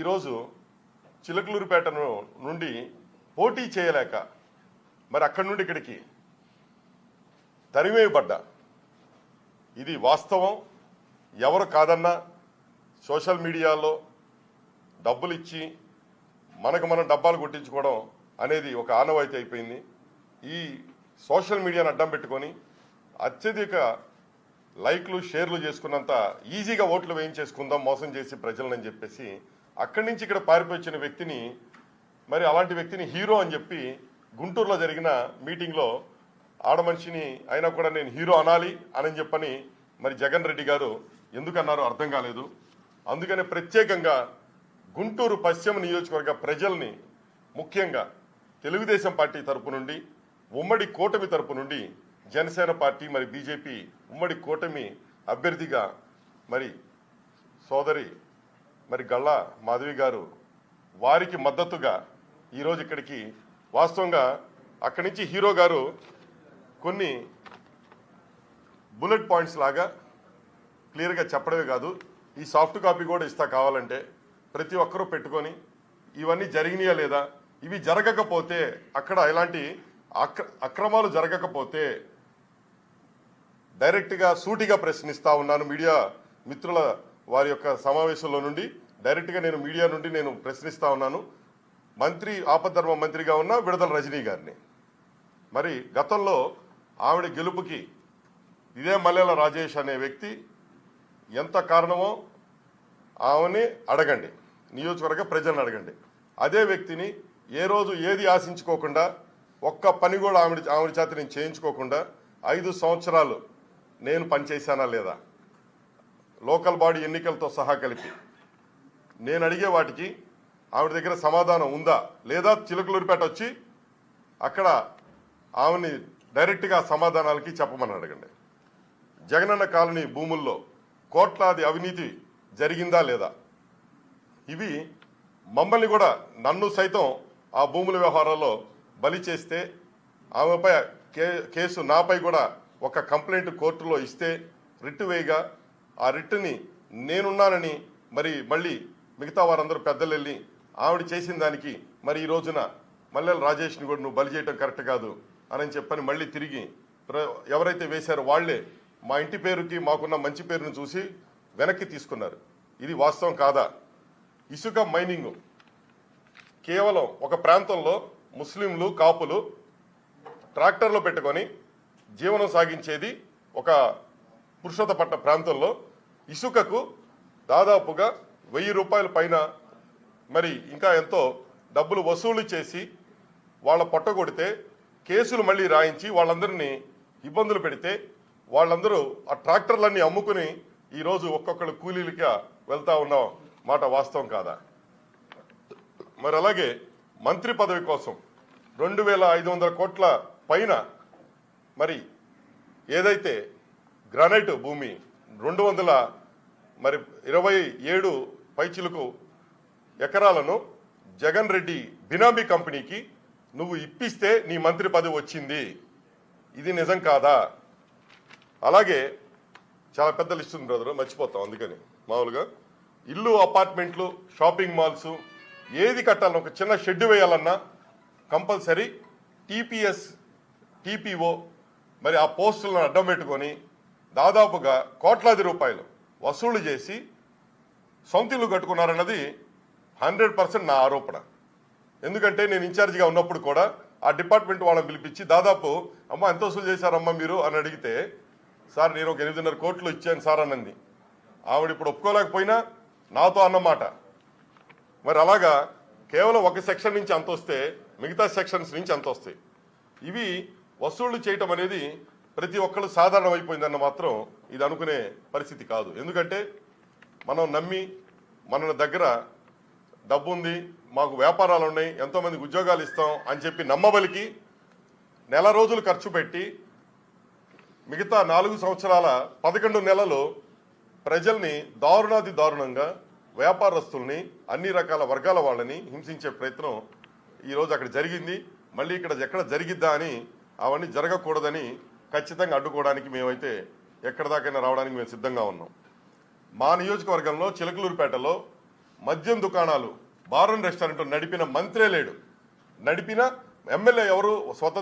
ఈరోజు చిలకలూరుపేట నుండి పోటీ చేయలేక మరి అక్కడి నుండి ఇక్కడికి తరిమేయబడ్డా. ఇది వాస్తవం. ఎవరు కాదన్నా సోషల్ మీడియాలో డబ్బులు ఇచ్చి మనకు మనం డబ్బాలు కొట్టించుకోవడం అనేది ఒక ఆనవాయితీ అయిపోయింది. ఈ సోషల్ మీడియాను అడ్డం పెట్టుకొని అత్యధిక లైక్లు షేర్లు చేసుకున్నంత ఈజీగా ఓట్లు వేయించేసుకుందాం మోసం చేసి ప్రజలని చెప్పేసి అక్కడి నుంచి ఇక్కడ పారిపోయిన వ్యక్తిని మరి అలాంటి వ్యక్తిని హీరో అని చెప్పి గుంటూరులో జరిగిన మీటింగ్లో ఆడ మనిషిని అయినా కూడా నేను హీరో అనాలి అని చెప్పని మరి జగన్ రెడ్డి గారు ఎందుకన్నారో అర్థం కాలేదు. అందుకనే ప్రత్యేకంగా గుంటూరు పశ్చిమ నియోజకవర్గ ప్రజల్ని ముఖ్యంగా తెలుగుదేశం పార్టీ తరపు నుండి ఉమ్మడి కూటమి తరపు నుండి జనసేన పార్టీ మరి బీజేపీ ఉమ్మడి కూటమి అభ్యర్థిగా మరి సోదరి మరి గళ్ళ మాధవి గారు వారికి మద్దతుగా ఈరోజు ఇక్కడికి వాస్తవంగా అక్కడి నుంచి హీరో గారు కొన్ని బుల్లెట్ పాయింట్స్ లాగా క్లియర్గా చెప్పడమే కాదు. ఈ సాఫ్ట్ కాపీ కూడా ఇస్తా కావాలంటే ప్రతి ఒక్కరూ పెట్టుకొని ఇవన్నీ జరిగినాయా లేదా? ఇవి జరగకపోతే అక్కడ ఇలాంటి అక్ర అక్రమాలు జరగకపోతే డైరెక్ట్గా సూటిగా ప్రశ్నిస్తా ఉన్నాను. మీడియా మిత్రుల వారి యొక్క సమావేశంలో నుండి డైరెక్ట్గా నేను మీడియా నుండి నేను ప్రశ్నిస్తా ఉన్నాను. మంత్రి ఆపద్ధర్మ మంత్రిగా ఉన్న విడుదల రజనీ గారిని. మరి గతంలో ఆవిడ గెలుపుకి ఇదే మల్లెల రాజేష్ అనే వ్యక్తి ఎంత కారణమో ఆమెని అడగండి. నియోజకవర్గ ప్రజలను అడగండి. అదే వ్యక్తిని ఏ రోజు ఏది ఆశించుకోకుండా ఒక్క పని కూడా ఆవిడ ఆవిడ చేత నేను చేయించుకోకుండా ఐదు సంవత్సరాలు నేను పనిచేశానా లేదా? లోకల్ బాడీ ఎన్నికలతో సహా కలిపి. నేను అడిగే వాటికి ఆవిడ దగ్గర సమాధానం ఉందా? లేదా చిలుకలూరిపేట వచ్చి అక్కడ ఆమెని డైరెక్ట్గా సమాధానాలకి చెప్పమని అడగండి. జగనన్న కాలనీ భూముల్లో కోట్లాది అవినీతి జరిగిందా లేదా? ఇవి మమ్మల్ని కూడా నన్ను సైతం ఆ భూముల వ్యవహారాల్లో బలి చేస్తే ఆమెపై కే కేసు నాపై కూడా ఒక కంప్లైంట్ కోర్టులో ఇస్తే రిట్టు వేయగా ఆ రిట్ని నేనున్నానని మరి మళ్ళీ మిగతా వారందరూ పెద్దలు వెళ్ళి ఆవిడ చేసిన దానికి మరి ఈ రోజున మల్లెల రాజేష్ని కూడా నువ్వు బలి చేయటం కరెక్ట్ కాదు అని చెప్పని మళ్ళీ తిరిగి ప్ర- ఎవరైతే వేశారో వాళ్ళే మా ఇంటి పేరుకి మాకున్న మంచి పేరును చూసి వెనక్కి తీసుకున్నారు. ఇది వాస్తవం కాదా? ఇసుక మైనింగ్ కేవలం ఒక ప్రాంతంలో ముస్లింలు కాపులు ట్రాక్టర్లో పెట్టుకొని జీవనం సాగించేది ఒక పురుషోత్తపట్న ప్రాంతంలో ఇసుకకు దాదాపుగా వెయ్యి రూపాయల పైన మరి ఇంకా ఎంతో డబ్బులు వసూలు చేసి వాళ్ళ పొట్టగొడితే కేసులు మళ్ళీ రాయించి వాళ్ళందరినీ ఇబ్బందులు పెడితే వాళ్ళందరూ ఆ ట్రాక్టర్లన్నీ అమ్ముకుని ఈరోజు ఒక్కొక్కరు కూలీలుగా వెళ్తా ఉన్న మాట వాస్తవం కాదా? మరి అలాగే మంత్రి పదవి కోసం రెండు వేల ఐదు వందల కోట్ల పైన మరి ఏదైతే గ్రానైట్ భూమి రెండు వందల మరి ఇరవై ఏడు పైచిలకు ఎకరాలను జగన్ రెడ్డి బినామీ కంపెనీకి నువ్వు ఇప్పిస్తే నీ మంత్రి పదవి వచ్చింది. ఇది నిజం కాదా? అలాగే చాలా పెద్ద లిస్ట్ ఉంది బ్రదర్ మర్చిపోతాం అందుకని. మామూలుగా ఇల్లు అపార్ట్మెంట్లు షాపింగ్ మాల్స్ ఏది కట్టాలన్నా ఒక చిన్న షెడ్ వేయాలన్నా కంపల్సరీ టీపీఎస్ టీపీఓ మరి ఆ పోస్టులను అడ్డం పెట్టుకొని దాదాపుగా కోట్లాది రూపాయలు వసూలు చేసి సొంత ఇల్లు కట్టుకున్నారన్నది హండ్రెడ్ పర్సెంట్ నా ఆరోపణ. ఎందుకంటే నేను ఇన్ఛార్జిగా ఉన్నప్పుడు కూడా ఆ డిపార్ట్మెంట్ వాళ్ళని పిలిపించి దాదాపు అమ్మ ఎంత వసూలు చేశారమ్మా మీరు? అని అడిగితే సార్ నేను ఒక ఎనిమిదిన్నర కోట్లు ఇచ్చాను సార్ అన్నది. ఆవిడ ఇప్పుడు ఒప్పుకోలేకపోయినా నాతో అన్నమాట. మరి అలాగా కేవలం ఒక సెక్షన్ నుంచి అంత వస్తే మిగతా సెక్షన్స్ నుంచి అంత వస్తాయి ఇవి వసూళ్ళు చేయటం అనేది ప్రతి ఒక్కళ్ళు సాధారణమైపోయిందన్న మాత్రం ఇది అనుకునే పరిస్థితి కాదు. ఎందుకంటే మనం నమ్మి మన దగ్గర డబ్బు ఉంది మాకు వ్యాపారాలు ఉన్నాయి ఎంతోమందికి ఉద్యోగాలు ఇస్తాం అని చెప్పి నమ్మబలికి నెల రోజులు ఖర్చు పెట్టి మిగతా నాలుగు సంవత్సరాల పదకొండు నెలలు ప్రజల్ని దారుణాది దారుణంగా వ్యాపారస్తుల్ని అన్ని రకాల వర్గాల వాళ్ళని హింసించే ప్రయత్నం ఈరోజు అక్కడ జరిగింది. మళ్ళీ ఇక్కడ ఎక్కడ జరిగిద్దా అని అవన్నీ జరగకూడదని ఖచ్చితంగా అడ్డుకోవడానికి మేమైతే ఎక్కడిదాకైనా రావడానికి మేము సిద్ధంగా ఉన్నాం. మా నియోజకవర్గంలో చిలకలూరుపేటలో మద్యం దుకాణాలు బార్ అండ్ రెస్టారెంట్ నడిపిన మంత్రే లేడు. నడిపిన ఎమ్మెల్యే ఎవరు? స్వతంత్ర